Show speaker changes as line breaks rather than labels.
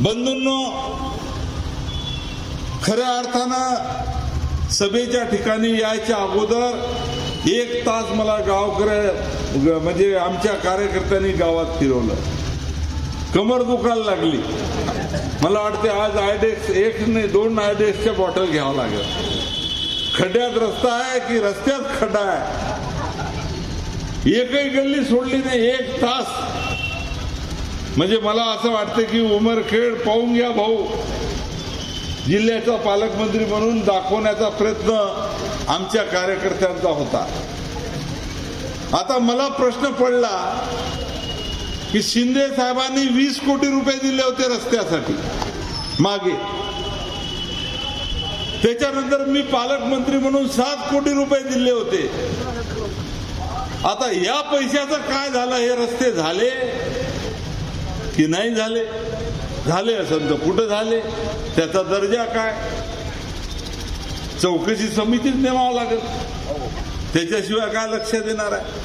बंधूंनो खऱ्या अर्थानं सभेच्या ठिकाणी यायच्या अगोदर एक तास मला गावकऱ्या म्हणजे आमच्या कार्यकर्त्यांनी गावात फिरवलं. कमर दुखायला लागली. मला वाटते आज आयडेक्स एक नाही दोन आयडेक्सच्या बॉटल घ्यावं लागेल. खड्ड्यात रस्ता आहे की रस्त्यात खड्डा आहे? एकही गल्ली सोडली नाही एक तास म्हणजे मला असं वाटतं की उमरखेड पाहून घ्या भाऊ. जिल्ह्याचा पालकमंत्री म्हणून दाखवण्याचा प्रयत्न आमच्या कार्यकर्त्यांचा होता. आता मला प्रश्न पडला की शिंदे साहेबांनी वीस कोटी रुपये दिले होते रस्त्यासाठी मागे. त्याच्यानंतर मी पालकमंत्री म्हणून सात कोटी रुपये दिले होते. आता या पैशाचं काय झालं? हे रस्ते झाले. की नाही झाले? झाले असेल तर कुठं झाले? त्याचा दर्जा काय? चौकशी समितीच नेमावं लागेल. त्याच्याशिवाय काय लक्ष देणार आहे?